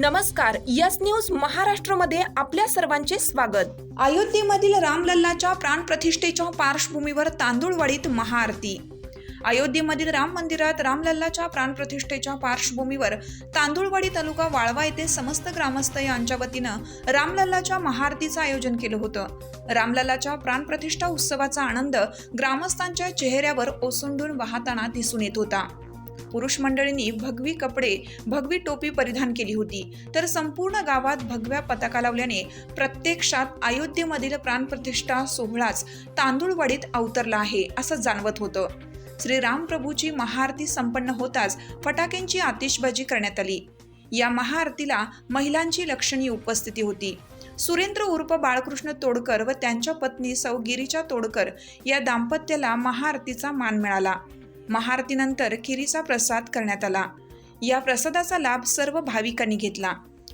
नमस्कार yes news महाराष्ट्रमध्ये आपल्या सर्वांचे स्वागत. अयोध्येमधील रामलल्लाच्या प्राणप्रतिष्ठेच्या पार्श्वभूमीवर तांदूळवाडीत महाआरती. अयोध्येमधील राम मंदिरात रामलल्लाच्या प्राणप्रतिष्ठेच्या पार्श्वभूमीवर तांदूळवाडी तालुका वाळवा येथे समस्त ग्रामस्थ यांच्या वतीनं रामलल्लाच्या महाआरतीचं आयोजन केलं होतं. रामलल्लाच्या प्राणप्रतिष्ठा उत्सवाचा आनंद ग्रामस्थांच्या चेहऱ्यावर ओसंडून वाहताना दिसून येत होता. पुरुष मंडळींनी भगवी कपडे भगवी टोपी परिधान केली होती. तर संपूर्ण गावात भगव्या पताका लावल्याने प्रत्यक्षात अयोध्येमधील प्राणप्रतिष्ठा सोहळाच तांदूळवाडीत अवतरला आहे असं जाणवत होतं. श्री रामप्रभूची महाआरती संपन्न होताच फटाक्यांची आतिषबाजी करण्यात आली. या महाआरतीला महिलांची लक्षणीय उपस्थिती होती. सुरेंद्र उर्फ बाळकृष्ण तोडकर व त्यांच्या पत्नी सौ गिरीजा तोडकर या दाम्पत्याला महाआरतीचा मान मिळाला. महाआरतीनंतर खिरीचा प्रसाद करण्यात आला. या प्रसादाचा लाभ सर्व भाविकांनी घेतला.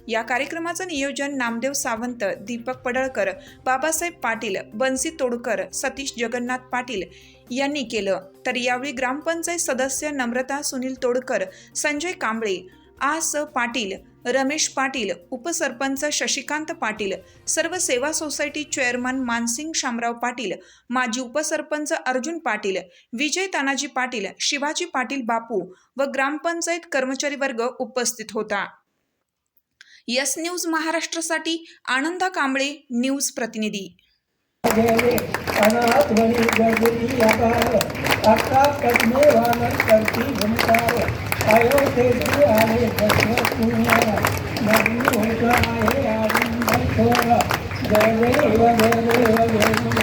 या कार्यक्रमाचं नियोजन नामदेव सावंत दीपक पडळकर बाबासाहेब पाटील बन्सी तोडकर सतीश जगन्नाथ पाटील यांनी केलं. तर यावेळी ग्रामपंचायत सदस्य नम्रता सुनील तोडकर संजय कांबळे आ स पाटील रमेश पाटील उपसरपंच शशिकांत पाटील सर्व सेवा सोसायटी चेअरमन मानसिंग शामराव पाटील माजी उपसरपंच अर्जुन पाटील विजय तानाजी पाटील शिवाजी पाटील बापू व ग्रामपंचायत कर्मचारी वर्ग उपस्थित होता. यस न्यूज महाराष्ट्रासाठी आनंदा कांबळे न्यूज प्रतिनिधी. దేవ దేవ దేవ